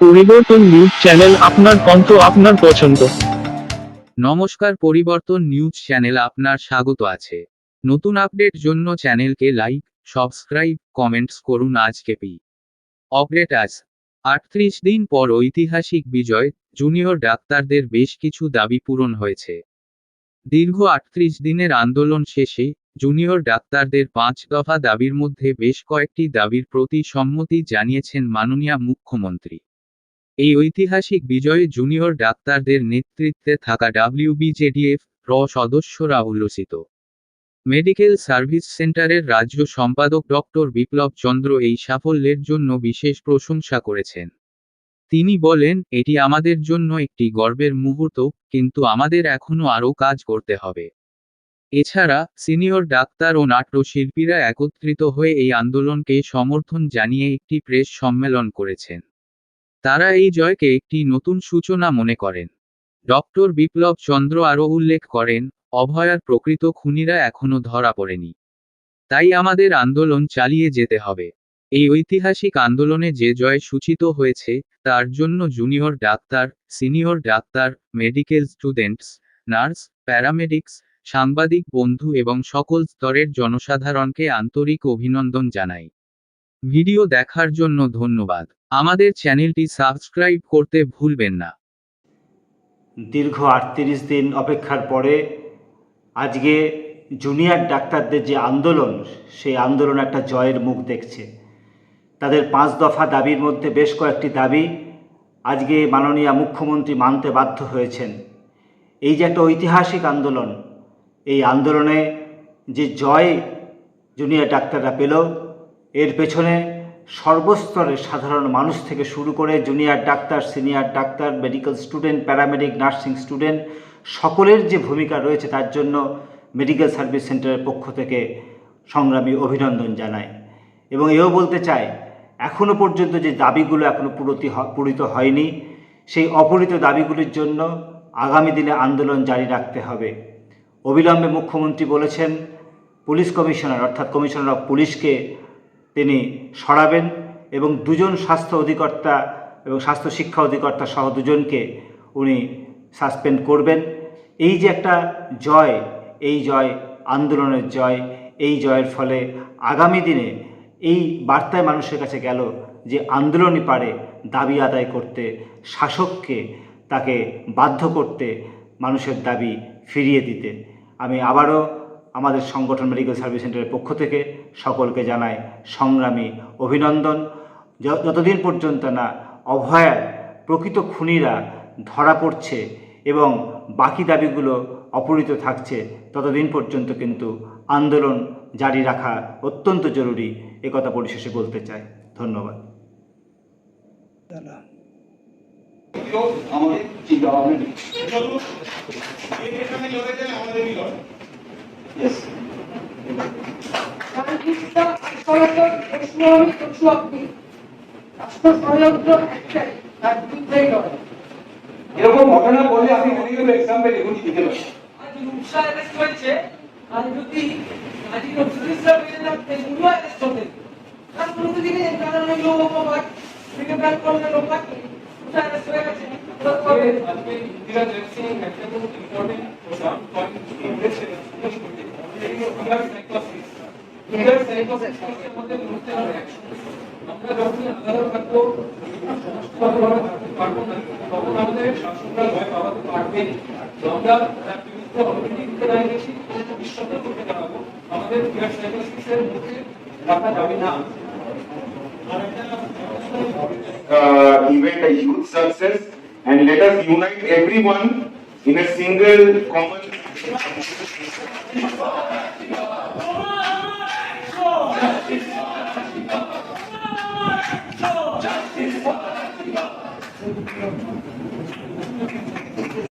পরিবর্তন news channel আপনার কণ্ঠ, আপনার পছন্দ। নমস্কার, পরিবর্তন নিউজ চ্যানেল আপনার স্বাগত আছে। নতুন আপডেট জন্য চ্যানেলকে লাইক, সাবস্ক্রাইব, কমেন্টস করুন আজকে পি। অপডেট আজ, আটত্রিশ দিন পর ঐতিহাসিক বিজয়, জুনিয়র ডাক্তারদের বেশ কিছু দাবি পূরণ হয়েছে। দীর্ঘ আটত্রিশ দিনের আন্দোলন শেষে, জুনিয়র ডাক্তারদের পাঁচ দফা দাবির মধ্যে বেশ কয়েকটি দাবির প্রতি সম্মতি জানিয়েছেন মাননীয় মুখ্যমন্ত্রী। এই ঐতিহাসিক বিজয়ে জুনিয়র ডাক্তারদের নেতৃত্বে থাকা ডাব্লিউবিজেডিএফ র সদস্যরা উল্লসিত। মেডিকেল সার্ভিস সেন্টারের রাজ্য সম্পাদক ডক্টর বিপ্লব চন্দ্র এই সাফল্যের জন্য বিশেষ প্রশংসা করেছেন। তিনি বলেন, এটি আমাদের জন্য একটি গর্বের মুহূর্ত, কিন্তু আমাদের এখনও আরও কাজ করতে হবে। এছাড়া, সিনিয়র ডাক্তার ও নাট্যশিল্পীরা একত্রিত হয়ে এই আন্দোলনকে সমর্থন জানিয়ে একটি প্রেস সম্মেলন করেছেন। তারা এই জয়কে একটি নতুন সূচনা মনে করেন। ডক্টর বিপ্লব চন্দ্র আরও উল্লেখ করেন, অভয়ার প্রকৃত খুনিরা এখনও ধরা পড়েনি। তাই আমাদের আন্দোলন চালিয়ে যেতে হবে। এই ঐতিহাসিক আন্দোলনে যে জয় সূচিত হয়েছে, তার জন্য junior doctor, senior doctor, medical students, nurse, paramedics, সাংবাদিক বন্ধু এবং সকল স্তরের জনসাধারণকে আন্তরিক অভিনন্দন জানাই। ভিডিও দেখার জন্য ধন্যবাদ। আমাদের চ্যানেলটি সাবস্ক্রাইব করতে ভুলবেন না। দীর্ঘ আটত্রিশ দিন অপেক্ষার পরে আজকে জুনিয়র ডাক্তারদের যে আন্দোলন, সেই আন্দোলন একটা জয়ের মুখ দেখছে। তাদের পাঁচ দফা দাবির মধ্যে বেশ কয়েকটি দাবি আজকে মাননীয় মুখ্যমন্ত্রী মানতে বাধ্য হয়েছেন। এই যে একটা ঐতিহাসিক আন্দোলন, এই আন্দোলনে যে জয় জুনিয়র ডাক্তাররা পেল, এর পেছনে সর্বস্তরের সাধারণ মানুষ থেকে শুরু করে junior doctor, senior doctor medical student paramedic nursing student সকলের যে ভূমিকা রয়েছে তার জন্য মেডিকেল সার্ভিস সেন্টারের পক্ষ থেকে সংগ্রামী অভিনন্দন জানায় এবং এও বলতে চাই এখনও পর্যন্ত যে দাবিগুলো এখনও পূরতি পূরিত হয়নি, সেই অপূরিত দাবিগুলির জন্য আগামী দিনে আন্দোলন জারি রাখতে হবে। অবিলম্বে মুখ্যমন্ত্রী বলেছেন, পুলিশ কমিশনার অর্থাৎ কমিশনার অফ পুলিশকে তিনি সরাবেন এবং দুজন স্বাস্থ্য অধিকর্তা এবং স্বাস্থ্য শিক্ষা অধিকর্তা সহ দুজনকে উনি সাসপেন্ড করবেন। এই যে একটা জয়, এই জয় আন্দোলনের জয়, এই জয়ের ফলে আগামী দিনে এই বার্তায় মানুষের কাছে গেল যে আন্দোলনই পারে দাবি আদায় করতে, শাসককে তাকে বাধ্য করতে মানুষের দাবি ফিরিয়ে দিতে। আমি আবারও আমাদের সংগঠন মেডিকেল সার্ভিস সেন্টারের পক্ষ থেকে সকলকে জানায় সংগ্রামী অভিনন্দন। যতদিন পর্যন্ত না অভয়ার প্রকৃত খুনিরা ধরা পড়ছে এবং বাকি দাবিগুলো অপূরিত থাকছে, ততদিন পর্যন্ত কিন্তু আন্দোলন জারি রাখা অত্যন্ত জরুরি একথা পরিশেষে বলতে চাই। ধন্যবাদ। আমাদের চিন্তা ভাবনা তার নয় এরকম ঘটনা বললে আপনি মেডিকেল এক্সাম্পল এগুলি দিতে পারেন আজ যদি আজি নজরুল ইসলাম থাকতেন উনিও অ্যারেস্ট হতেন কারণ কোনো তো দিকে কারণ ওই লোক আমার থেকে ব্যাক করলে লোক থাকে important প্রোগ্রাম পয়েন্ট ইন্ডিয়ার সাইকোসিস ইন্ডিয়ার সাইকোসিসের মধ্যে মুহূর্তে আমরা যখন আলাদা থাকবো সমস্তভাবে থাকতে পারবো না তখন আমাদের শাসকরা ভয় পাওয়াতে পারবে তো আমরা তার বিরুদ্ধে অলরেডি উঠে গেছি ভবিষ্যতে করতে দাঁড়াবো আমাদের ইন্ডিয়ার সাইকোসিসের মধ্যে রাখা যাবে না uh, event a huge success and let us unite everyone in a single common Thank you.